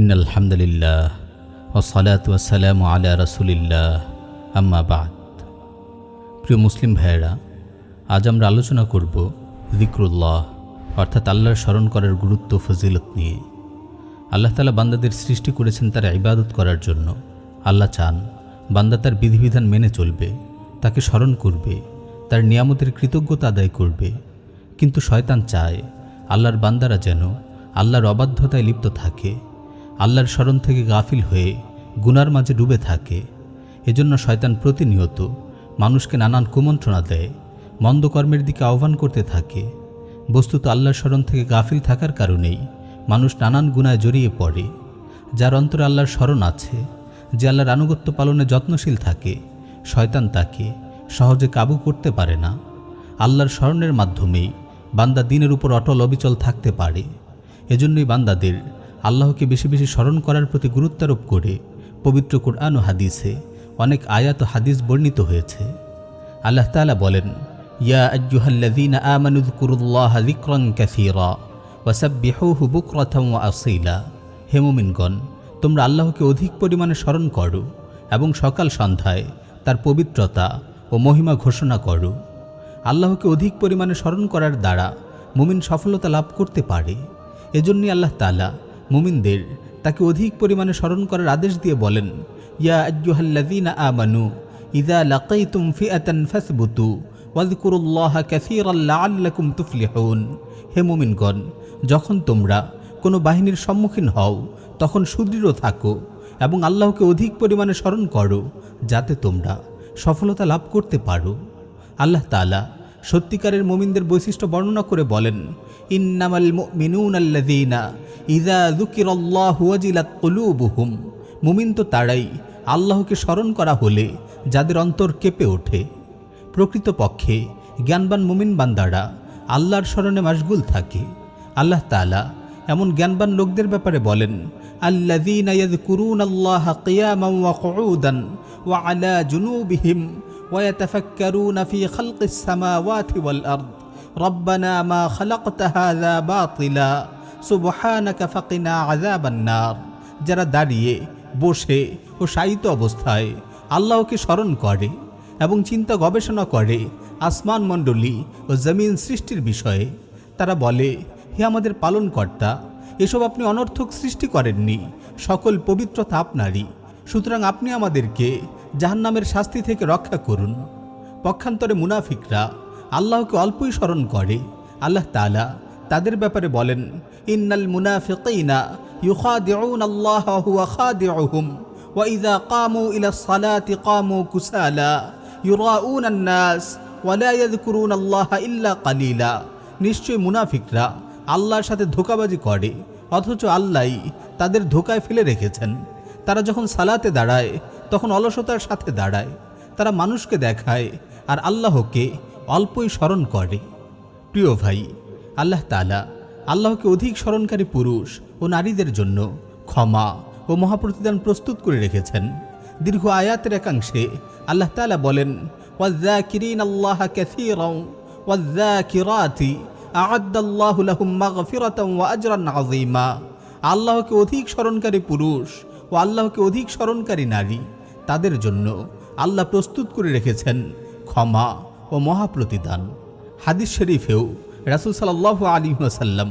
In আলহামদুলিল্লাহ ওসালাত ওয়াসালাম আলা রসুলিল্লাহ, আম্মা বাদ। প্রিয় মুসলিম ভাইয়েরা, আজ আমরা আলোচনা করব জিক্রুল্লাহ অর্থাৎ আল্লাহর স্মরণ করার গুরুত্ব ফজিলত নিয়ে। আল্লাহ তালা বান্দাদের সৃষ্টি করেছেন তার ইবাদত করার জন্য। আল্লাহ চান বান্দা তার বিধিবিধান মেনে চলবে, তাকে স্মরণ করবে, তার নিয়ামতের কৃতজ্ঞতা আদায় করবে। কিন্তু শয়তান চায় আল্লাহর বান্দারা যেন আল্লাহর অবাধ্যতায় লিপ্ত থাকে। আল্লাহর স্মরণ থেকে গাফিল হয়ে গুনার মাঝে ডুবে থাকে। এজন্য শয়তান প্রতিনিয়ত মানুষকে নানান কুমন্ত্রণা দেয়, মন্দ কর্মের দিকে আহ্বান করতে থাকে। বস্তুত আল্লাহর স্মরণ থেকে গাফিল থাকার কারণেই মানুষ নানান গুণায় জড়িয়ে পড়ে, যার অন্তরে আল্লাহর স্মরণ আছে, যে আল্লাহর আনুগত্য পালনে যত্নশীল থাকে। শয়তান তাকে সহজে কাবু করতে পারে না। আল্লাহর স্মরণের মাধ্যমেই বান্দা দিনের উপর অটল অবিচল থাকতে পারে। এজন্যই বান্দাদের আল্লাহকে বেশি বেশি স্মরণ করার প্রতি গুরুত্বারোপ করে পবিত্র কোরআন ও হাদিসে অনেক আয়াত ও হাদিস বর্ণিত হয়েছে। আল্লাহ তালা বলেন, ইয়া আজ্জুহাল্লাযীনা আমানু যকুরুল্লাহা যিকরান কাসীরা ওয়াসাব্বিহুহু বুকরাতাও ওয়া আসীলা। হে মুমিনগণ, তোমরা আল্লাহকে অধিক পরিমাণে স্মরণ করো এবং সকাল সন্ধ্যায় তার পবিত্রতা ও মহিমা ঘোষণা করো। আল্লাহকে অধিক পরিমাণে স্মরণ করার দ্বারা মুমিন সফলতা লাভ করতে পারে। এজন্যই আল্লাহ তালা মুমিনদের তাকে অধিক পরিমাণে স্মরণ করার আদেশ দিয়ে বলেন, ইয়া আজ্জুহাল্লাযীনা আমানু, ইযা লাকাইতুম ফিআতান ফাসবুতু, ওয়াযকুরুল্লাহা কাসীরান লাআল্লাকুম তুফলিহুন। হে মুমিনগণ, যখন তোমরা কোনো বাহিনীর সম্মুখীন হও, তখন সুদৃঢ় থাকো এবং আল্লাহকে অধিক পরিমাণে স্মরণ করো, যাতে তোমরা সফলতা লাভ করতে পারো। আল্লাহ তাআলা সত্যিকারের মুমিনদের বৈশিষ্ট্য বর্ণনা করে বলেন, ইন্নামাল মুমিনুন আল্লাযীনা ইযা যুকিরাল্লাহু ওয়াজিলাত কুলুবুহুম। মুমিন তো তারাই, আল্লাহকে স্মরণ করা হলে যাদের অন্তর কেঁপে ওঠে। প্রকৃতপক্ষে জ্ঞানবান মুমিন বান্দারা আল্লাহর স্মরণে মাশগুল থাকে। আল্লাহ তাআলা এমন জ্ঞানবান লোকদের ব্যাপারে বলেন, আল্লাযীনা ইয়াযকুরুনাল্লাহা কিয়ামান ওয়া ওয়া আলা জুনুবিহিম ويتفكرون في خلق السماوات والأرض ربنا ما خلقت هذا باطلا سبحانك فقنا عذاب النار যারা দাঁড়িয়ে বসে ও শায়িত অবস্থায় আল্লাহকে স্মরণ করে এবং চিন্তা গবেষণা করে আসমান মণ্ডলী ও জমিন সৃষ্টির বিষয়ে তারা বলে হে আমাদের পালনকর্তা এসব আপনি অনর্থক সৃষ্টি করেননি সকল পবিত্রতা আপনারই সুতরাং আপনি আমাদেরকে জাহান্নামের শাস্তি থেকে রক্ষা করুন। পক্ষান্তরে মুনাফিকরা আল্লাহকে অল্পই স্মরণ করে। আল্লাহ তাআলা তাদের ব্যাপারে বলেন, ইন্নাল ইউখাদিউন আল্লাহ হুয়া আল্লাহ নিশ্চয় মুনাফিকরা আল্লাহর সাথে ধোকাবাজি করে, অথচ আল্লাহই তাদের ধোকায় ফেলে রেখেছেন। তারা যখন সালাতে দাঁড়ায় তখন অলসতার সাথে দাঁড়ায়। তারা মানুষকে দেখায় আর আল্লাহকে অল্পই স্মরণ করে। প্রিয় ভাই, আল্লাহ তালা আল্লাহকে অধিক স্মরণকারী পুরুষ ও নারীদের জন্য ক্ষমা ও মহাপ্রতিদান প্রস্তুত করে রেখেছেন। দীর্ঘ আয়াতের একাংশে আল্লাহ তালা বলেন আল্লাহ আল্লাহকে অধিক স্মরণকারী পুরুষ ও আল্লাহকে অধিক স্মরণকারী নারী। তাদের জন্য আল্লাহ প্রস্তুত করে রেখেছেন ক্ষমা ও মহাপ্রতিদান। হাদিস শরীফেও রাসুল সাল্লাহ আলী সাল্লাম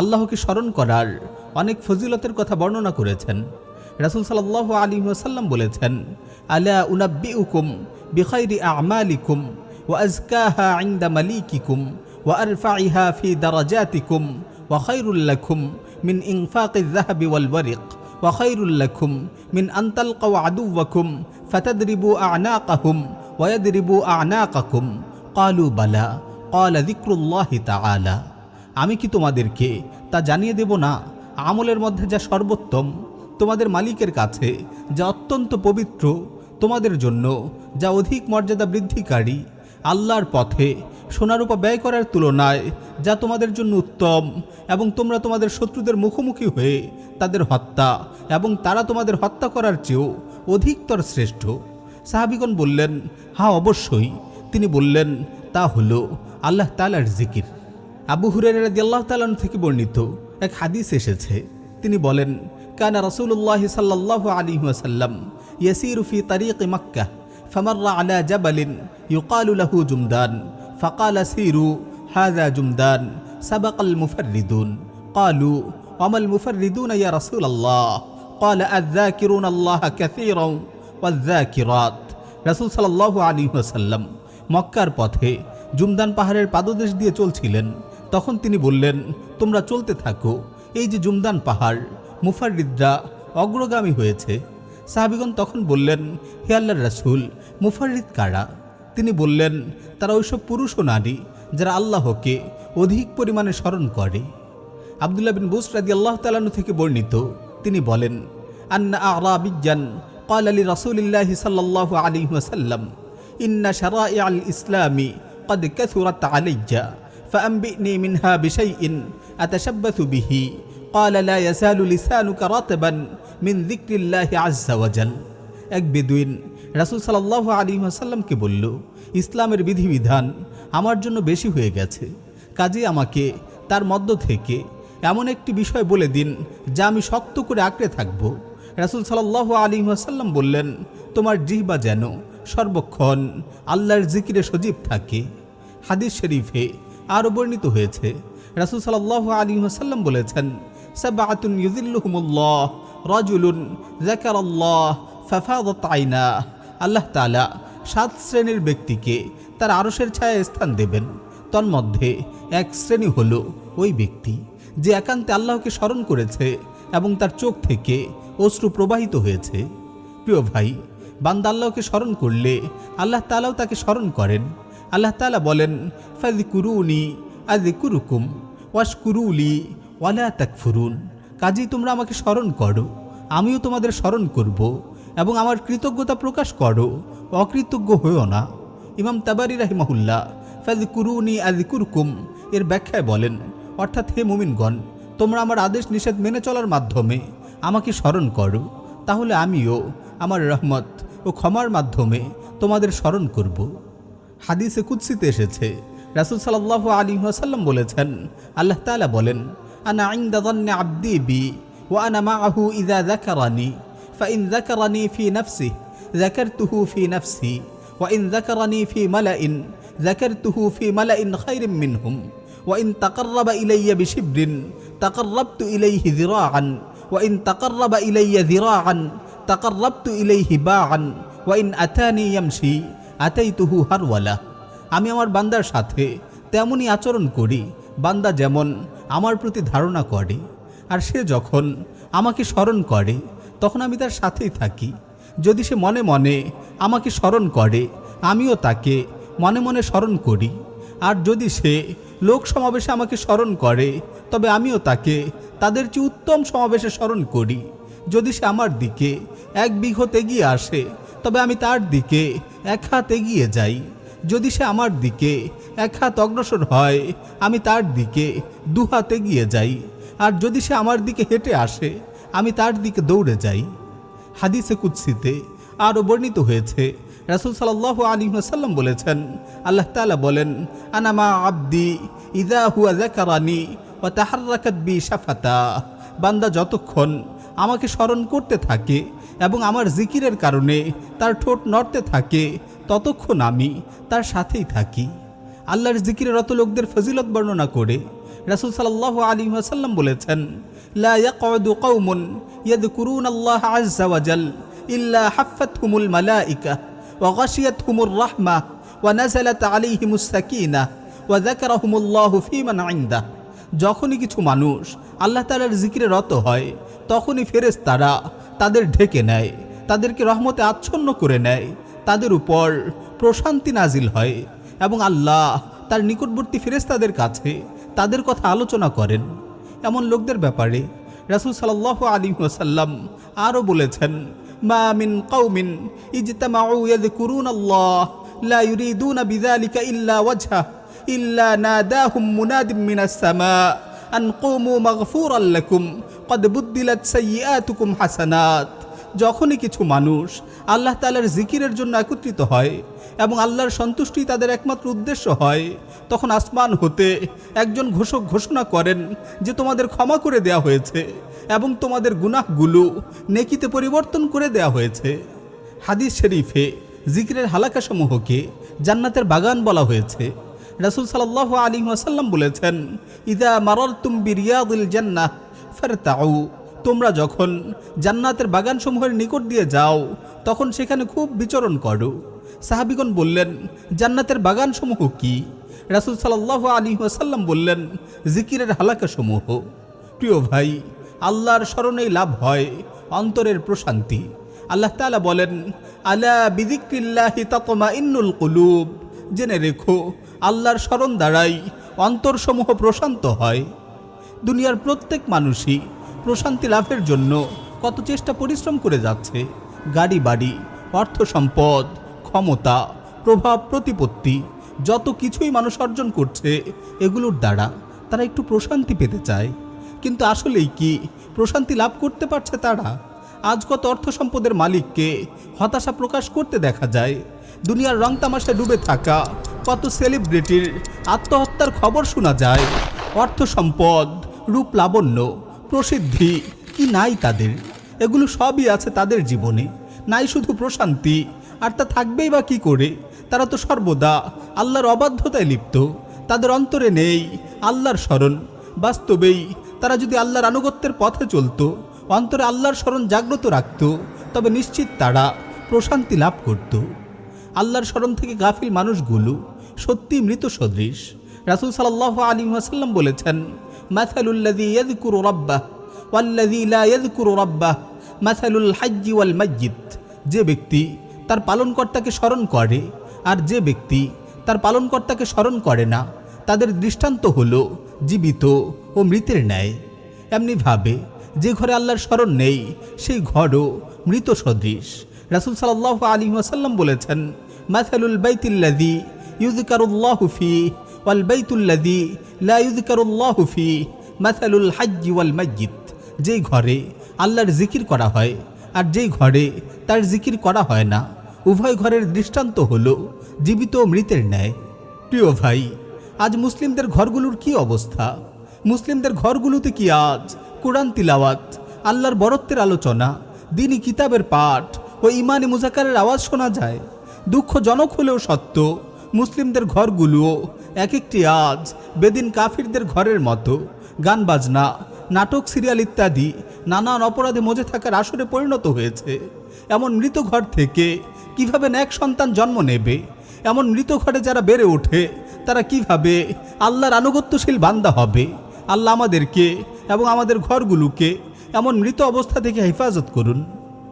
আল্লাহকে স্মরণ করার অনেক ফজিলতের কথা বর্ণনা করেছেন। রাসুল সাল্লাহ আলী সাল্লাম বলেছেন, আলা উনাব্বি উকুম বিখাইরি আমালিকুম ও আজকাহা আইন্দা মালিকিকুম ও আরফাইহা ফি দারাজাতিকুম ওয়াখাইরুল্লাকুম মিন ইনফাকি জাহাবি ওয়াল ওয়াখাইরুল্লাকুম মিন আন্তাল কৌ আদুবাকুম ফাতাদরিবু আনা কাহুম ওয়াদরিবু আনা কাকুম কালু বালা কলা দিক্রুল্লাহি তালা আমি কি তোমাদেরকে তা জানিয়ে দেব না? আমলের মধ্যে যা সর্বোত্তম, তোমাদের মালিকের কাছে যা অত্যন্ত পবিত্র, তোমাদের জন্য যা অধিক মর্যাদা বৃদ্ধিকারী, আল্লাহর পথে সোনারূপা ব্যয় করার তুলনায় যা তোমাদের জন্য উত্তম এবং তোমরা তোমাদের শত্রুদের মুখোমুখি হয়ে তাদের হত্যা এবং তারা তোমাদের হত্যা করার চেয়েও অধিকতর শ্রেষ্ঠ। সাহাবিগণ বললেন হা অবশ্যই। তিনি বললেন, তা হল আল্লাহ তালার জিকির। আবু হুরেরাদি আল্লাহ তালান থেকে বর্ণিত এক হাদিস এসেছে। তিনি বলেন, কানা রসুল্লাহ সাল্লাহ আলী ওয়াসাল্লাম ইয়াসিরুফি তারিক মাক্কা ফামার্রা আলা জাবালিন ইউকালু লাহু জুমদান। فقال سيروا هذا جمدان سبق المفردون قالوا وما المفردون يا رسول الله قال الذاكرون الله كثيرا والذاكرات রাসূল সাল্লাল্লাহু আলী ওয়াসাল্লাম মক্কার পথে জুমদান পাহাড়ের পাদদেশ দিয়ে চলছিলেন তখন তিনি বললেন তোমরা চলতে থাকো এই যে জুমদান পাহাড় মুফারিদরা অগ্রগামী হয়েছে সাহাবিগণ তখন বললেন হে আল্লাহর রাসূল মুফারিদ কারা তিনি বললেন তারা ওইসব পুরুষ ও নারী যারা আল্লাহকে অধিক পরিমাণে স্মরণ করে আবদুল্লাহ বিন বুস রাদি আল্লাহ তালানু থেকে বর্ণিত তিনি বলেন আন্না আরাবিজান قال لرسول الله صلى الله عليه وسلم إن شرائع الإسلام قد كثرت علي فأنبئني منها بشيء أتشبث به قال لا يزال لسانك رطبا من ذكر الله عز وجل এক বেদুইন রাসুল সাল্লাহ আলী আসাল্লামকে বলল, ইসলামের বিধিবিধান আমার জন্য বেশি হয়ে গেছে। কাজে আমাকে তার মধ্য থেকে এমন একটি বিষয় বলে দিন যা আমি শক্ত করে আঁকড়ে থাকব। রাসুল সাল্লাহ আলী আসাল্লাম বললেন, তোমার জিহবা যেন সর্বক্ষণ আল্লাহর জিকিরে সজীব থাকে। হাদিস শরীফে আরও বর্ণিত হয়েছে, রাসুল সাল্লাহ আলী আসাল্লাম বলেছেন সাবাতুন ইউজিল্লুহুমুল্লাহ রাজুলুন জাকারাল্লাহ ফাফাদত আইনা আল্লাহ তালা সাত শ্রেণির ব্যক্তিকে তার আরসের ছায়ায় স্থান দেবেন। তন্মধ্যে এক শ্রেণি হল ওই ব্যক্তি যে একান্তে আল্লাহকে স্মরণ করেছে এবং তার চোখ থেকে অশ্রু প্রবাহিত হয়েছে। প্রিয় ভাই, বান্দা আল্লাহকে স্মরণ করলে আল্লাহ তালাও তাকে স্মরণ করেন। আল্লাহ তালা বলেন ফাজি কুরুনি আজি কুরুকুম ওয়াশ কুরুলি ওয়ালা তাকফুরুন। কাজেই তোমরা আমাকে স্মরণ করো, আমিও তোমাদের স্মরণ করব। এবং আমার কৃতজ্ঞতা প্রকাশ করো। অকৃতজ্ঞ হয়েও না। ইমাম তাবারি রাহিমহুল্লাহ ফাজ কুরুনি আজ কুরকুম এর ব্যাখ্যায় বলেন, অর্থাৎ হে মুমিনগণ, তোমরা আমার আদেশ নিষেধ মেনে চলার মাধ্যমে আমাকে স্মরণ করো। তাহলে আমিও আমার রহমত ও ক্ষমার মাধ্যমে তোমাদের স্মরণ করব। হাদিসে কুৎসিতে এসেছে, রাসুল সাল্লাহ আলী ওয়াসাল্লাম বলেছেন, আল্লাহ তালা বলেন, আনা আইন দাদান্নে আব্দি বি ও আনা মা আহু ইদা দেখারানি فإن ذكرني في نفسه ذكرته في نفسي وإن ذكرني في ملأ ذكرته في ملأ خير منهم وإن تقرب إلي بشبر تقربت إليه ذراعا وإن تقرب إلي ذراعا تقربت إليه باعا وإن أتاني يمشي أتيته هرولة আমি আমার বান্দার সাথে তেমনই আচরণ করি বান্দা যেমন আমার প্রতি ধারণা করে আর সে যখন আমাকে স্মরণ করে তখন আমি তার সাথেই থাকি। যদি সে মনে মনে আমাকে স্মরণ করে, আমিও তাকে মনে মনে স্মরণ করি। আর যদি সে লোক সমাবেশে আমাকে স্মরণ করে, তবে আমিও তাকে তাদের চেয়ে উত্তম সমাবেশে স্মরণ করি। যদি সে আমার দিকে এক বিঘত এগিয়ে আসে, তবে আমি তার দিকে এক হাত এগিয়ে যাই। যদি সে আমার দিকে এক হাত অগ্রসর হয়, আমি তার দিকে দু হাত এগিয়ে যাই। আর যদি সে আমার দিকে হেঁটে আসে আমি তার দিকে দৌড়ে যাই। হাদিসে কুৎসিতে আরও বর্ণিত হয়েছে, রাসুল সাল্লাহ আলী সাল্লাম বলেছেন, আল্লাহ তালা বলেন আনামা আব্দি ইদা হুয়া জাকারানি ও তাহার্রাকাত বি সাফাতা বান্দা যতক্ষণ আমাকে স্মরণ করতে থাকে এবং আমার জিকিরের কারণে তার ঠোঁট নড়তে থাকে, ততক্ষণ আমি তার সাথেই থাকি। আল্লাহর জিকিরের অত লোকদের ফজিলত বর্ণনা করে রাসুল সাল্লাহ আলী ওয়াসাল্লাম বলেছেন ইয়াযকুরুনা আল্লাহ ইল্লা ফীমান ইনদাহ। যখনই কিছু মানুষ আল্লাহ তালার জিকিরে রত হয়, তখনই ফেরেস তারা তাদের ঢেকে নেয়, তাদেরকে রহমতে আচ্ছন্ন করে নেয়, তাদের উপর প্রশান্তি নাজিল হয় এবং আল্লাহ তার নিকটবর্তী ফেরেস্তাদের কাছে তাদের কথা আলোচনা করেন এমন লোকদের ব্যাপারে রাসুল সাল্লাহ আলী ওসাল্লাম আরও বলেছেন মা মিন কৌমিন ইজতামাউ ইয়াযকুরুন আল্লাহ লা ইউরিদুনা বিযালিকা ইল্লা ওয়াজহা ইল্লা নাদাহুম মুনাদিম মিনাস সামা আন কুমু মাগফুরান লাকুম قد بدلت سيئاتكم حسنات যখনই কিছু মানুষ আল্লাহ তালার জিকিরের জন্য একত্রিত হয় এবং আল্লাহর সন্তুষ্টি তাদের একমাত্র উদ্দেশ্য হয়, তখন আসমান হতে একজন ঘোষক ঘোষণা করেন যে তোমাদের ক্ষমা করে দেয়া হয়েছে এবং তোমাদের গুনাহগুলো নেকিতে পরিবর্তন করে দেয়া হয়েছে। হাদিস শরীফে জিকিরের হালাকাসমূহকে জান্নাতের বাগান বলা হয়েছে। রাসুল সাল্লাহ আলী ওয়াসাল্লাম বলেছেন, ইদা মারল তুম বিরিয়াদুল জান্নাহ ফেরতাউ। তোমরা যখন জান্নাতের বাগানসমূহের নিকট দিয়ে যাও, তখন সেখানে খুব বিচরণ করো। সাহাবিগণ বললেন, জান্নাতের বাগানসমূহ কি? রাসুল সাল্লাহ আলী ওয়াসাল্লাম বললেন, জিকিরের হালাকাসমূহ। প্রিয় ভাই, আল্লাহর স্মরণেই লাভ হয় অন্তরের প্রশান্তি। আল্লাহ তাআলা বলেন, আলা বিদিক্রিল্লাহি তকমা ইন্নুল কুলুব। জেনে রেখো, আল্লাহর স্মরণ দ্বারাই অন্তরসমূহ প্রশান্ত হয়। দুনিয়ার প্রত্যেক মানুষই প্রশান্তি লাভের জন্য কত চেষ্টা পরিশ্রম করে যাচ্ছে। গাড়ি, বাড়ি, অর্থ সম্পদ, ক্ষমতা, প্রভাব, প্রতিপত্তি, যত কিছুই মানুষ অর্জন করছে, এগুলোর দ্বারা তারা একটু প্রশান্তি পেতে চায়। কিন্তু আসলেই কি প্রশান্তি লাভ করতে পারছে তারা? আজ কত অর্থ সম্পদের মালিককে হতাশা প্রকাশ করতে দেখা যায়। দুনিয়ার রং তামাশায় ডুবে থাকা, কত সেলিব্রিটির আত্মহত্যার খবর শোনা যায়। অর্থ সম্পদ, রূপ লাবণ্য প্রসিদ্ধি কি নাই তাদের? এগুলো সবই আছে তাদের জীবনে। নাই শুধু প্রশান্তি, আর তা থাকবেই বা কি করে? তারা তো সর্বদা আল্লাহর অবাধ্যতায় লিপ্ত। তাদের অন্তরে নেই আল্লাহর স্মরণ। বাস্তবেই তারা যদি আল্লাহর আনুগত্যের পথে চলতো, অন্তরে আল্লাহর স্মরণ জাগ্রত রাখত, তবে নিশ্চিত তারা প্রশান্তি লাভ করত। আল্লাহর স্মরণ থেকে গাফিল মানুষগুলো সত্যি মৃত সদৃশ। রাসুল সাল্লাহ আলী ওয়াসাল্লাম বলেছেন মাথালুল্লাদি ইয়াদকুরু রাব্বাহ ওয়াল্লাদি লা ইয়াদকুরু রাব্বাহ মাথালুল হাজ্জি ওয়াল মসজিদ যে ব্যক্তি তার পালনকর্তাকে স্মরণ করে, আর যে ব্যক্তি তার পালনকর্তাকে স্মরণ করে না, তাদের দৃষ্টান্ত হলো জীবিত ও মৃতের ন্যায়। এমনিভাবে যে ঘরে আল্লাহর স্মরণ নেই, সেই ঘরও মৃত সদৃশ। রাসুল সাল্লাহ আলী ওয়াসাল্লাম বলেছেন মাথালুল বাইতিল্লাদি ইউজকারুল্লাহু ফি ওয়াল বাইতুল্লাদি লা ইউজকারুল্লাহু ফি মাথালুল হাজ্জি ওয়াল মসজিদ যেই ঘরে আল্লাহর জিকির করা হয় আর যেই ঘরে তার জিকির করা হয় না, উভয় ঘরের দৃষ্টান্ত হল জীবিত মৃতের ন্যায়। প্রিয় ভাই, আজ মুসলিমদের ঘরগুলোর কি অবস্থা? মুসলিমদের ঘরগুলোতে কি আজ কোরআন তিলাওয়াত, আল্লাহর বরত্বের আলোচনা দিনই কিতাবের পাঠ ও ইমানি মুজাকারের আওয়াজ শোনা যায়? দুঃখজনক হলেও সত্য, মুসলিমদের ঘরগুলোও এক একটি আজ বেদিন কাফিরদের ঘরের মতো গান বাজনা, নাটক, সিরিয়াল ইত্যাদি নানান অপরাধে মজে থাকার আসরে পরিণত হয়েছে। এমন মৃত ঘর থেকে কীভাবে ন্যাক সন্তান জন্ম নেবে? এমন মৃত ঘরে যারা বেড়ে ওঠে, তারা কীভাবে আল্লাহর আনুগত্যশীল বান্দা হবে? আল্লাহ আমাদেরকে এবং আমাদের ঘরগুলোকে এমন মৃত অবস্থা থেকে হেফাজত করুন।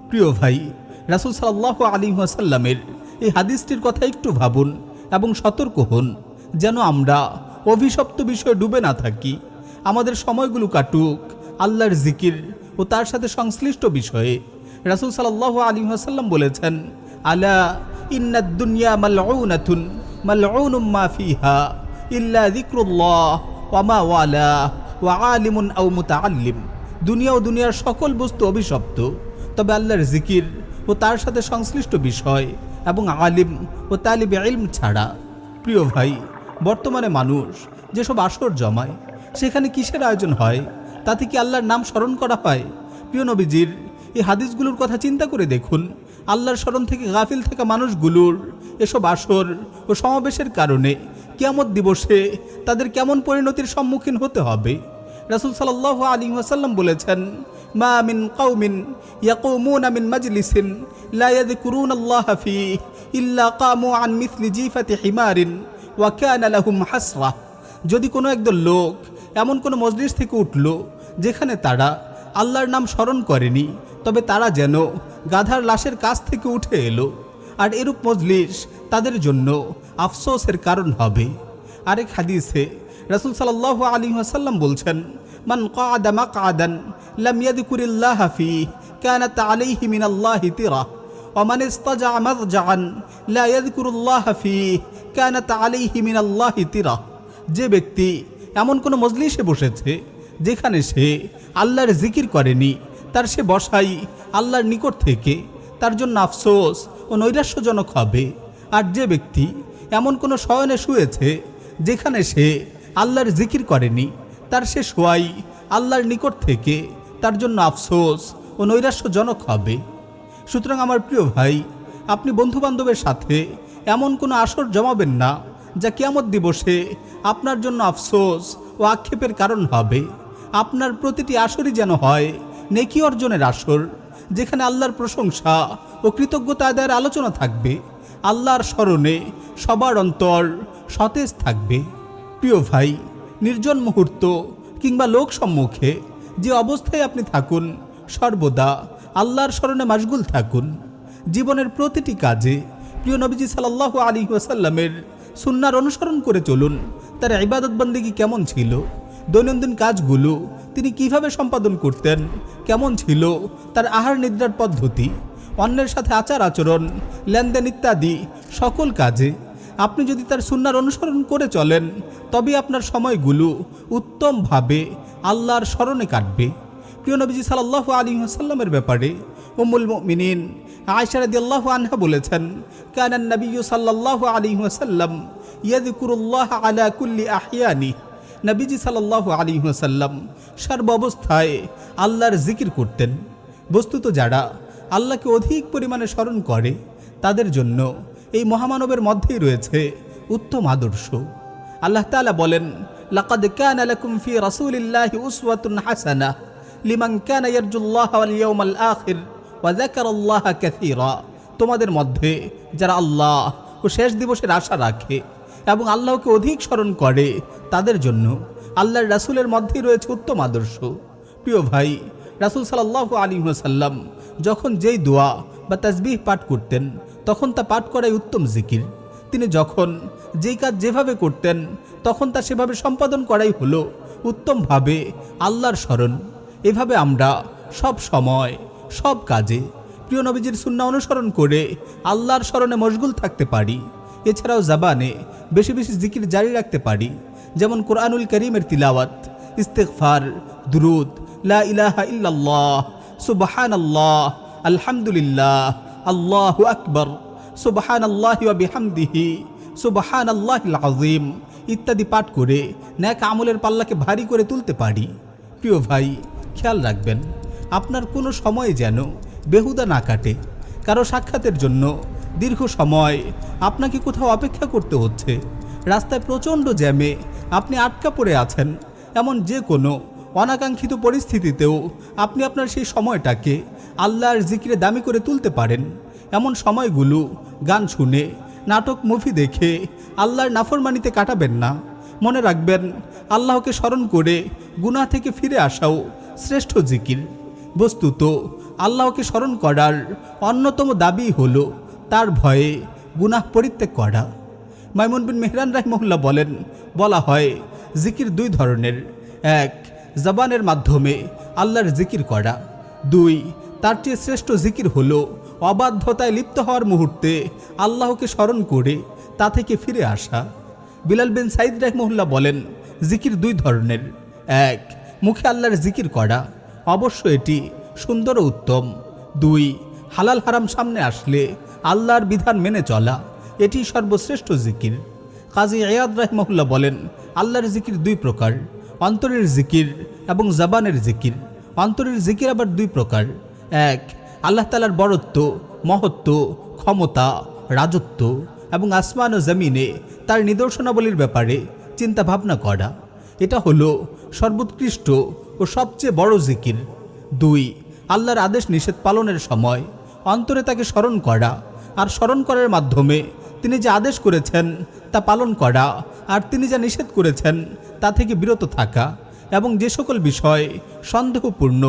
প্রিয় ভাই, রাসুল সাল্লাহ আলী আসাল্লামের এই হাদিসটির কথা একটু ভাবুন এবং সতর্ক হন। যেন আমরা অভিশপ্ত বিষয়ে ডুবে না থাকি। আমাদের সময়গুলো কাটুক, আল্লাহর জিকির ও তার সাথে সংশ্লিষ্ট বিষয়ে। রাসুল সাল্লাহ আলী আসাল্লাম বলেছেন, আলা ইন্নাদ দুনিয়া মালউনাতুন মালউনুম মা ফিহা ইল্লা যিকরুল্লাহ ওয়া ওয়ালা ওয়া আলিমুন আও মুতাআল্লিম। দুনিয়া ও দুনিয়ার সকল বস্তু অভিশপ্ত, তবে আল্লাহর জিকির ও তার সাথে সংশ্লিষ্ট বিষয় এবং আলিম ও তালিবে ইলম ছাড়া। প্রিয় ভাই বর্তমানে মানুষ যেসব আসর জমায়, সেখানে কিসের আয়োজন হয়, তাতে কি আল্লাহর নাম স্মরণ করা হয়? প্রিয় নবীজির এই হাদিসগুলোর কথা চিন্তা করে দেখুন, আল্লাহর স্মরণ থেকে গাফিল থাকা মানুষগুলোর এসব আসর ও সমাবেশের কারণে কিয়ামত দিবসে তাদের কেমন পরিণতির সম্মুখীন হতে হবে? রাসুল সাল্লাহ আলী ওয়াসাল্লাম বলেছেন, মা মিন কৌমিন ইয়াকুমুন মিন মাজলিসিন লা ইয়াযকুরুন আল্লাহ ফি ইল্লা কামু আন মিথলি জিফাতি হিমারিন ওয়া কানা লাহুম হাসরা। যদি কোনো একদল লোক এমন কোনো মজলিস থেকে উঠল যেখানে তারা আল্লাহর নাম স্মরণ করেনি, তবে তারা যেন গাধার লাশের কাছ থেকে উঠে এলো, আর এরূপ মজলিস তাদের জন্য আফসোসের কারণ হবে। আরেক হাদিসে রাসুল সাল্লাহ আলী আসাল্লাম বলছেন, মান কাদা মা কাদান লাম ইয়াদকুরিল্লাহ ফি কানাত আলাইহি মিনাল্লাহি তিরা। ومن استجع مضجعا لا يذكر الله فيه كانت عليه من الله ترى যে ব্যক্তি এমন কোনো মজলিসে বসেছে যেখানে সে আল্লাহর জিকির করেনি তার সে বসাই আল্লাহর নিকট থেকে তার জন্য আফসোস ও নৈরাশ্যজনক হবে আর যে ব্যক্তি এমন কোনো শয়নে শুয়েছে যেখানে সে আল্লাহর জিকির করেনি তার সে শোয়াই আল্লাহর নিকট থেকে তার জন্য আফসোস ও নৈরাশ্যজনক হবে সুতরাং আমার প্রিয় ভাই, আপনি বন্ধুবান্ধবের সাথে এমন কোনো আসর জমাবেন না যা কিয়ামত দিবসে আপনার জন্য আফসোস ও আক্ষেপের কারণ হবে। আপনার প্রতিটি আসরই যেন হয় নেকি অর্জনের আসর, যেখানে আল্লাহর প্রশংসা ও কৃতজ্ঞতা আদায়ের আলোচনা থাকবে। আল্লাহর স্মরণে সবার অন্তর সতেজ থাকবে। প্রিয় ভাই, নির্জন মুহূর্ত কিংবা লোক সম্মুখে যে অবস্থায় আপনি থাকুন সর্বদা আল্লাহর স্মরণে মাশগুল থাকুন। জীবনের প্রতিটি কাজে প্রিয় নবীজি সাল্লাহ আলী ওয়াসাল্লামের সুন্নার অনুসরণ করে চলুন। তার ইবাদত বন্দিগি কেমন ছিল? দৈনন্দিন কাজগুলো তিনি কীভাবে সম্পাদন করতেন? কেমন ছিল? তার আহার নিদ্রার পদ্ধতি, অন্যের সাথে আচার আচরণ, লেনদেন ইত্যাদি সকল কাজে আপনি যদি তার সুন্নার অনুসরণ করে চলেন তবে আপনার সময়গুলো উত্তমভাবে আল্লাহর স্মরণে কাটবে। প্রিয় নবীজি সাল্লাহ আলী সাল্লামের ব্যাপারে উমুল মিনিন আয়সারদি আল্লাহ আনহা বলেছেন কানান নবী সাল্লাহ আলী সাল্লাম ইয়াদিকুরুল্লাহ আলা কুল্লি আহিয়ানি। নবীজি সাল্লাহ আলী সাল্লাম সর্ব অবস্থায় আল্লাহর জিকির করতেন। বস্তুত যারা আল্লাহকে অধিক পরিমাণে স্মরণ করে, তাদের জন্য এই মহামানবের মধ্যেই রয়েছে উত্তম আদর্শ। আল্লাহ তাআলা বলেন, লাকাদ কানা লাকুম ফি রাসূলিল্লাহি উসওয়াতুন হাসানাহ। লিমান কানা ইয়ারজুল্লাহ তোমাদের মধ্যে যারা আল্লাহ ও শেষ দিবসের আশা রাখে এবং আল্লাহকে অধিক স্মরণ করে, তাদের জন্য আল্লাহর রাসূলের মধ্যেই রয়েছে উত্তম আদর্শ। প্রিয় ভাই, রাসূল সাল্লাল্লাহু আলাইহি ওয়াসাল্লাম যখন যেই দোয়া বা তাসবিহ পাঠ করতেন, তখন তা পাঠ করাই উত্তম জিকির। তিনি যখন যেই কাজ যেভাবে করতেন, তখন তা সেভাবে সম্পাদন করাই হলো উত্তমভাবে আল্লাহর স্মরণ। এভাবে আমরা সব সময়, সব কাজে প্রিয় নবীজির সুন্না অনুসরণ করে আল্লাহর স্মরণে মশগুল থাকতে পারি। এছাড়াও জাবানে বেশি বেশি জিকির জারি রাখতে পারি। যেমন কোরআনুল করিমের তিলাওয়াত ইস্তেকফার দুরুদ, লা ইলাহা ইল্লাল্লাহ, সুবহানাল্লাহ, আলহামদুলিল্লাহ, আল্লাহু আকবার সুবহান আল্লাহ বিহামদিহি সুবহান আল্লাহ আজিম ইত্যাদি পাঠ করে ন্যাক আমলের পাল্লাকে ভারী করে তুলতে পারি। প্রিয় ভাই খেয়াল রাখবেন, আপনার কোনো সময় যেন বেহুদা না কাটে। কারও সাক্ষাতের জন্য দীর্ঘ সময় আপনাকে কোথাও অপেক্ষা করতে হচ্ছে। রাস্তায় প্রচণ্ড জ্যামে আপনি আটকা পড়ে আছেন। এমন যে কোনো অনাকাঙ্ক্ষিত পরিস্থিতিতেও আপনি আপনার সেই সময়টাকে আল্লাহর জিকিরে দামি করে তুলতে পারেন। এমন সময়গুলো গান শুনে, নাটক, মুভি দেখে আল্লাহর নাফরমানিতে কাটাবেন না। মনে রাখবেন, আল্লাহকে স্মরণ করে গুনাহ থেকে ফিরে আসাও শ্রেষ্ঠ জিকির। বস্তুত আল্লাহকে স্মরণ করার অন্যতম দাবি হল তার ভয়ে গুনাহ পরিত্যাগ করা। মাইমুন বিন মেহরান রাহিমহুল্লাহ বলেন, বলা হয়, জিকির দুই ধরনের। এক, জবানের মাধ্যমে আল্লাহর জিকির করা। দুই, তার চেয়ে শ্রেষ্ঠ জিকির হল অবাধ্যতায় লিপ্ত হওয়ার মুহূর্তে আল্লাহকে স্মরণ করে তা থেকে ফিরে আসা। বিলাল বিন সাইদ রাহমুল্লাহ বলেন, জিকির দুই ধরনের। এক মুখে আল্লাহর জিকির করা। অবশ্য এটি সুন্দর ও উত্তম। দুই, হালাল হারাম সামনে আসলে আল্লাহর বিধান মেনে চলা, এটি সর্বশ্রেষ্ঠ জিকির। কাজী এয়াদ রাহমহুল্লাহ বলেন, আল্লাহর জিকির দুই প্রকার, অন্তরের জিকির এবং জবানের জিকির। অন্তরের জিকির আবার দুই প্রকার। এক, আল্লাহ তালার বরত্ব, মহত্ব, ক্ষমতা, রাজত্ব এবং আসমান ও জমিনে তার নিদর্শনাবলীর ব্যাপারে চিন্তা ভাবনা করা। এটা হলো সর্বোৎকৃষ্ট ও সবচেয়ে বড় জিকির। দুই, আল্লাহর আদেশ নিষেধ পালনের সময় অন্তরে তাকে স্মরণ করা আর স্মরণ করার মাধ্যমে তিনি যে আদেশ করেছেন তা পালন করা আর তিনি যা নিষেধ করেছেন তা থেকে বিরত থাকা এবং যে সকল বিষয় সন্দেহপূর্ণ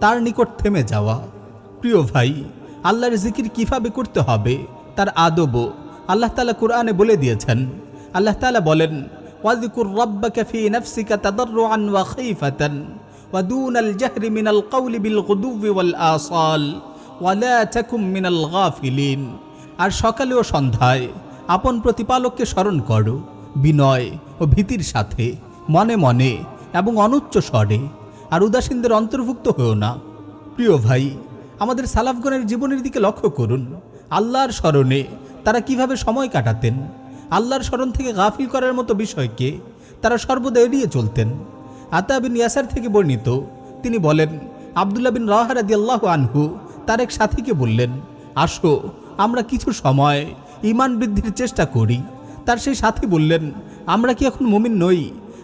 তার নিকট থেমে যাওয়া। প্রিয় ভাই, আল্লাহর জিকির কীভাবে করতে হবে তার আদবও আল্লাহ তালা কোরআনে বলে দিয়েছেন। আল্লাহ তালা বলেন ওয়া খাইফাতান ওয়া দুনাল জাহরি মিনাল কওলি বিল গুদুবি ওয়াল আসাল ওয়া লা তাকুম মিনাল গাফিলিন আর সকালে ও সন্ধ্যায় আপন প্রতিপালককে স্মরণ করো, বিনয় ও ভীতির সাথে, মনে মনে এবং অনুচ্চ স্বরে। আর উদাসীনদের অন্তর্ভুক্ত হও না। প্রিয় ভাই, আমাদের সালাফগণের জীবনের দিকে লক্ষ্য করুন। আল্লাহর স্মরণে তারা কীভাবে সময় কাটাতেন? আল্লাহর স্মরণ থেকে গাফিল করার মতো বিষয়কে তারা সর্বদা এড়িয়ে চলতেন। আতা বিন ইয়াসার থেকে বর্ণিত, তিনি বলেন, আবদুল্লাহ বিন রাহারাদি আল্লাহ আনহু তার এক সাথীকে বললেন, আসো, আমরা কিছু সময় ইমান বৃদ্ধির চেষ্টা করি। তার সেই সাথী বললেন, আমরা কি এখন মুমিন নই?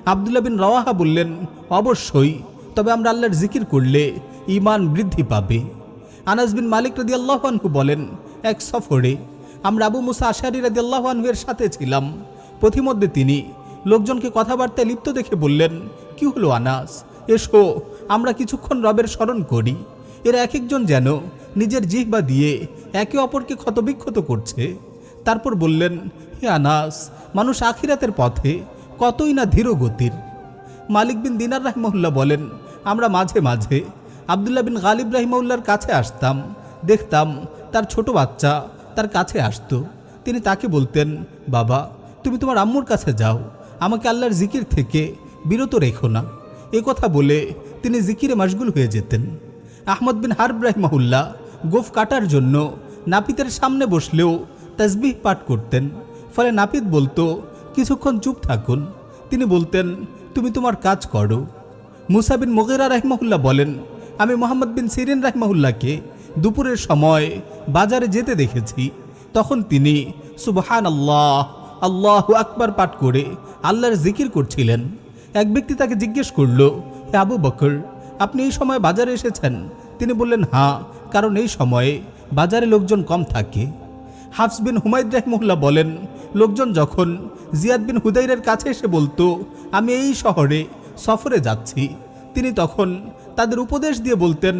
আবদুল্লাহ বিন রওয়াহা বললেন, অবশ্যই, তবে আমরা আল্লাহর জিকির করলে ইমান বৃদ্ধি পাবে। আনাস বিন মালিক রদি আল্লাহানহু বলেন, এক সফরে আমরা আবু মুসা আশারি রাদি আল্লাহানহুয়ের সাথে ছিলাম। পথিমধ্যে তিনি লোকজনকে কথাবার্তায় লিপ্ত দেখে বললেন, কি হলো আনাস? এসো, আমরা কিছুক্ষণ রবের স্মরণ করি। এরা এক একজন যেন নিজের জিহ্বা দিয়ে একে অপরকে ক্ষতবিক্ষত করছে। তারপর বললেন, হে আনাস, মানুষ আখিরাতের পথে কতই না ধীর গতির। মালিক বিন দিনার রাহিমউল্লাহ বলেন, আমরা মাঝে মাঝে আবদুল্লাহ বিন গালিব রাহিমউল্লার কাছে আসতাম, দেখতাম তার ছোট বাচ্চা তার কাছে আসতো। তিনি তাকে বলতেন, বাবা, তুমি তোমার আম্মুর কাছে যাও। আমাকে আল্লাহর জিকির থেকে বিরত রেখো না। এ কথা বলে তিনি জিকিরে মশগুল হয়ে যেতেন। আহমদ বিন হারব রাহিমাহুল্লাহ গোফ কাটার জন্য নাপিতের সামনে বসলেও তসবিহ পাঠ করতেন। ফলে নাপিত বলতো, কিছুক্ষণ চুপ থাকুন। তিনি বলতেন, তুমি তোমার কাজ করো। মুসা বিন মুগেরা রাহমাহুল্লাহ বলেন, আমি মোহাম্মদ বিন সিরিন রাহমাহুল্লাহকে দুপুরের সময় বাজারে যেতে দেখেছি, তখন তিনি সুবহান আল্লাহ আল্লাহ আকবার পাঠ করে আল্লাহর জিকির করছিলেন। এক ব্যক্তি তাকে জিজ্ঞেস করল আবু বকর, আপনি এই সময় বাজারে এসেছেন? তিনি বললেন হ্যাঁ কারণ এই সময়ে বাজারে লোকজন কম থাকে। হাফস বিন হুমায়দ রহমুল্লাহ বলেন, লোকজন যখন জিয়াদ বিন হুদাইরের কাছে এসে বলতো, আমি এই শহরে সফরে যাচ্ছি, তিনি তখন তাদের উপদেশ দিয়ে বলতেন,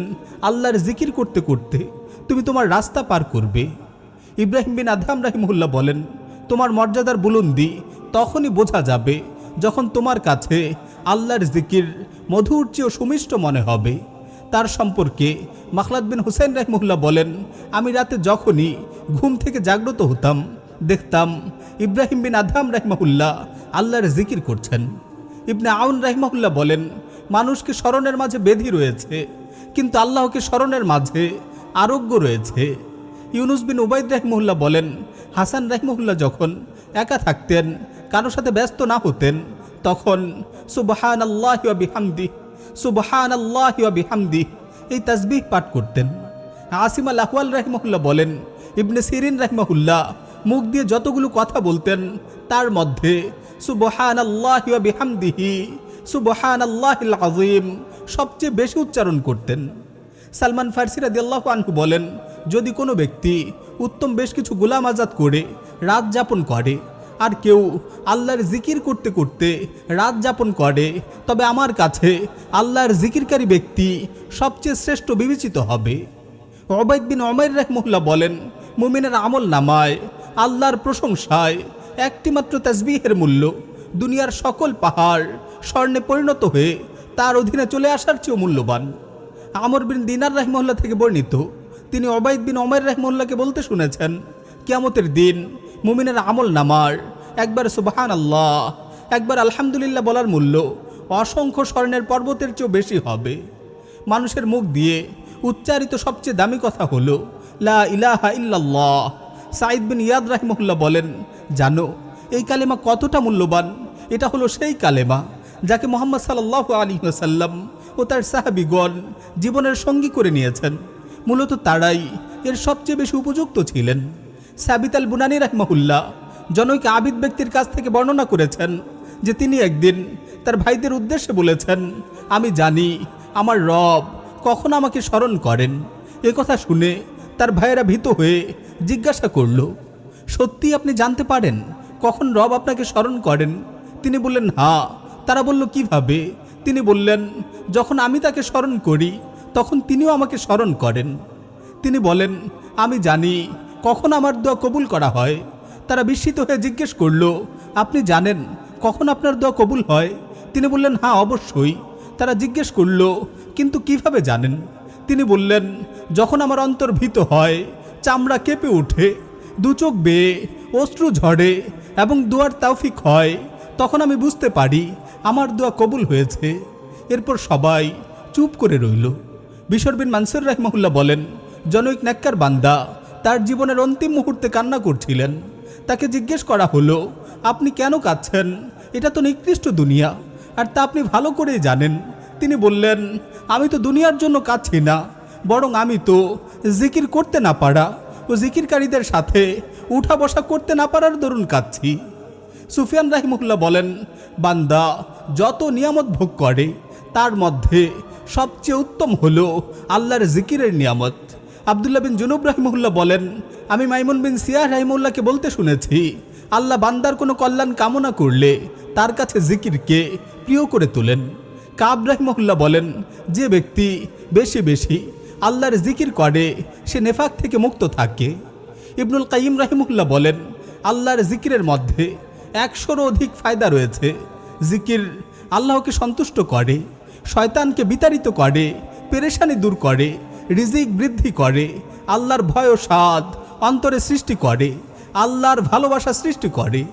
আল্লাহর জিকির করতে করতে তুমি তোমার রাস্তা পার করবে। ইব্রাহিম বিন আদহাম রাহিমুল্লাহ বলেন, তোমার মর্যাদার বুলন্দি তখনই বোঝা যাবে যখন তোমার কাছে আল্লাহর জিকির মধুর চেয়েও সুমিষ্ট মনে হবে। তার সম্পর্কে মাখলাদ বিন হুসাইন রাহমুল্লাহ বলেন, আমি রাতে যখনই ঘুম থেকে জাগ্রত হতাম, দেখতাম ইব্রাহিম বিন আদহাম রাহমাহুল্লাহ আল্লাহর জিকির করছেন। ইবনে আউন রাহমাহুল্লাহ বলেন মানুষকে স্মরণের মাঝে বেধি রয়েছে, কিন্তু আল্লাহকে স্মরণের মাঝে আরোগ্য রয়েছে। ইউনুস বিন উবাইদ রাহমুল্লাহ বলেন, হাসান রাহমুল্লাহ যখন একা থাকতেন, কারোর সাথে ব্যস্ত না হতেন, তখন সুবহান আল্লাহ বিহামদি সুবহান আল্লাহ বিহামদি এই তাসবিহ পাঠ করতেন। আসিম আল আহওয়াল রাহমহুল্লাহ বলেন, ইবনে সিরিন রাহমহুল্লাহ মুখ দিয়ে যতগুলো কথা বলতেন, তার মধ্যে সুবহান আল্লাহ বিহামদিহি সুবহান আল্লাহ আজিম সবচেয়ে বেশি উচ্চারণ করতেন। সালমান ফার্সি রাদিয়াল্লাহু আনহু বলেন, যদি কোনো ব্যক্তি উত্তম বেশ কিছু গোলাম আজাদ করে, রাত যাপন করে, আর কেউ আল্লাহর জিকির করতে করতে রাত যাপন করে, তবে আমার কাছে আল্লাহর জিকিরকারী ব্যক্তি সবচেয়ে শ্রেষ্ঠ বিবেচিত হবে। ওবায়দ বিন অমাইর রহমুল্লাহ বলেন, মুমিনের আমল নামায়, আল্লাহর প্রশংসায় একটিমাত্র তাজবিহের মূল্য দুনিয়ার সকল পাহাড় স্বর্ণে পরিণত হয়ে তার অধীনে চলে আসার চেয়েও মূল্যবান। আমর বিন দিনার রহমল্লা থেকে বর্ণিত, তিনি অবায়দ বিন অমর রহমল্লাকে বলতে শুনেছেন, কিয়ামতের দিন মুমিনের আমল নামার একবার সুবাহান আল্লাহ একবার আলহামদুলিল্লাহ বলার মূল্য অসংখ্য স্বর্ণের পর্বতের চেয়েও বেশি হবে। মানুষের মুখ দিয়ে উচ্চারিত সবচেয়ে দামি কথা হলো, লা ইলাহা ইল্লাল্লাহ। সাইদ বিন ইয়াদ রাহিমহুল্লাহ বলেন, জানো, এই কালেমা কতটা মূল্যবান, এটা হলো সেই কালেমা। যাকে মোহাম্মদ সাল্লাহ আলী সাল্লাম ও তার সাহাবিগণ জীবনের সঙ্গী করে নিয়েছেন, মূলত তারাই এর সবচেয়ে বেশি উপযুক্ত ছিলেন। সাবিত আল বুনানি রাহমাহুল্লাহ জনৈক আবিদ ব্যক্তির কাছ থেকে বর্ণনা করেছেন যে তিনি একদিন তার ভাইদের উদ্দেশ্যে বলেছেন, আমি জানি আমার রব কখন আমাকে স্মরণ করেন। এ কথা শুনে তার ভাইয়েরা ভীত হয়ে জিজ্ঞাসা করল সত্যি আপনি জানতে পারেন কখন রব আপনাকে স্মরণ করেন? তিনি বললেন হ্যাঁ তারা বলল, কীভাবে? তিনি বললেন, যখন আমি তাকে স্মরণ করি, তখন তিনিও আমাকে স্মরণ করেন। তিনি বলেন, আমি জানি, কখন আমার দোয়া কবুল করা হয়? তারা বিস্মিত হয়ে জিজ্ঞেস করল, আপনি জানেন কখন আপনার দোয়া কবুল হয়? তিনি বললেন হ্যাঁ অবশ্যই। তারা জিজ্ঞেস করল, কিন্তু কীভাবে জানেন? তিনি বললেন, যখন আমার অন্তর ভীত হয়, চামড়া কেঁপে ওঠে, দু চোখ বেয়ে অশ্রু ঝরে এবং দোয়ার তাওফিক হয়, তখন আমি বুঝতে পারি আমার দোয়া কবুল হয়েছে। এরপর সবাই চুপ করে রইল। বিশর বিন মানসুর রহমহুল্লাহ বলেন, জনৈক নেককার বান্দা, তার জীবনের অন্তিম মুহূর্তে কান্না করছিলেন। তাকে জিজ্ঞেস করা হলো, আপনি কেন কাঁদছেন? এটা তো নিকৃষ্ট দুনিয়া। আর তা আপনি ভালো করেই জানেন। তিনি বললেন, আমি তো দুনিয়ার জন্য কাঁদছি না, বরং আমি তো জিকির করতে না পারা ও জিকিরকারীদের সাথে উঠা বসা করতে না পারার দরুন কাঁদছি। সুফিয়ান রাহিমুল্লাহ বলেন, বান্দা, যত নিয়ামত ভোগ করে, তার মধ্যে সবচেয়ে উত্তম হলো আল্লাহর জিকিরের নিয়ামত। আবদুল্লাহ বিন জুনুব রাহিমুল্লাহ বলেন, আমি মাইমুন বিন সিয়া রাহিমুল্লাহকে বলতে শুনেছি, আল্লাহ বান্দার কোনো কল্যাণ কামনা করলে তার কাছে জিকিরকে প্রিয় করে তোলেন। কাব রাহিমহুল্লাহ বলেন, যে ব্যক্তি বেশি বেশি আল্লাহর জিকির করে, সে নেফাক থেকে মুক্ত থাকে। ইবনুল কাইম রাহিমুল্লাহ বলেন, আল্লাহর জিকিরের মধ্যে একশোরও অধিক ফায়দা রয়েছে। জিকির আল্লাহকে সন্তুষ্ট করে, শয়তানকে বিতাড়িত করে, পেরেশানি দূর করে, রিজিক বৃদ্ধি করে, আল্লাহর ভয় ও স্বাদ অন্তরে সৃষ্টি করে, আল্লাহর ভালোবাসা সৃষ্টি করে।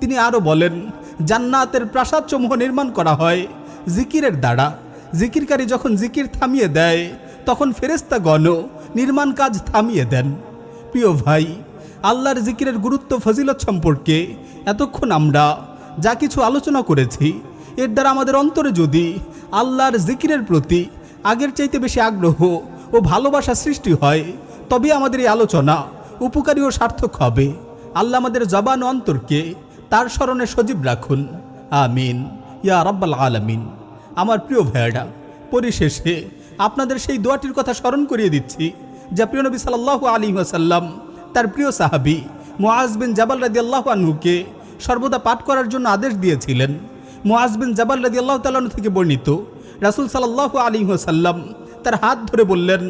তিনি আরও বলেন, জান্নাতের প্রাসাদসমূহ নির্মাণ করা হয় জিকিরের দ্বারা। জিকিরকারী যখন জিকির থামিয়ে দেয়, তখন ফেরেস্তাগণ নির্মাণ কাজ থামিয়ে দেন। প্রিয় ভাই আল্লাহর জিকিরের গুরুত্ব, ফজিলত সম্পর্কে এতক্ষণ আমরা যা কিছু আলোচনা করেছি, এর দ্বারা আমাদের অন্তরে যদি আল্লাহর জিকিরের প্রতি আগের চাইতে বেশি আগ্রহ ও ভালোবাসা সৃষ্টি হয় তবে আমাদের এই আলোচনা উপকারী ও সার্থক হবে। আল্লাহ আমাদের জবান অন্তরকে তার স্মরণে সজীব রাখুন। আমিন। ইয়া রাব্বাল আলামিন। আমার প্রিয় ভাইয়েরা, পরিশেষে আপনাদের সেই দোয়াটির কথা স্মরণ করিয়ে দিচ্ছি, যা প্রিয় নবী সাল্লাল্লাহু আলী ওয়াসাল্লাম তার প্রিয় সাহাবি মুআজ বিন জাবাল রাদি আল্লাহ আনহুকে সর্বদা পাঠ করার জন্য আদেশ দিয়েছিলেন। মুআজ বিন জাবাল রাদি আল্লাহ তালন থেকে বর্ণিত, রাসুল সাল্লাল্লাহু আলী ওয়াসাল্লাম তার হাত ধরে বললেন,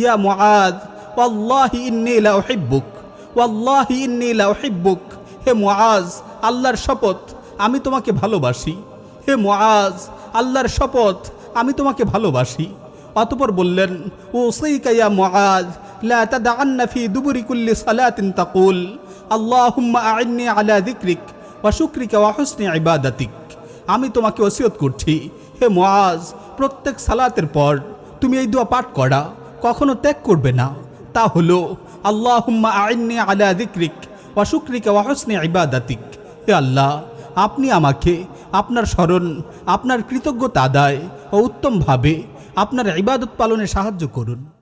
ইয়া মুআজ, ওয়াল্লাহি ইন্নী লা উহিব্বুক, ওয়াল্লাহি ইন্নী লা উহিব্বুক। হে মুআজ, আল্লাহর শপথ আমি তোমাকে ভালোবাসি। হে মুআজ, আল্লাহর শপথ আমি তোমাকে ভালোবাসি। অতপর বললেন ও সৈকাইয়া মুআজ আমি তোমাকে ওসিয়ত করছি, হে মুআজ, প্রত্যেক সালাতের পর তুমি এই দোয়া পাঠ করা, কখনো ত্যাগ করবে না। তা হলো, আল্লাহুম্মা আইন্নি আলা যিকরিক ওয়া শুকরিকা ওয়া হুসনি ইবাদাতিক। হে আল্লাহ, আপনি আমাকে আপনার স্মরণ, আপনার কৃতজ্ঞতা আদায় ও উত্তমভাবে আপনার ইবাদত পালনে সাহায্য করুন।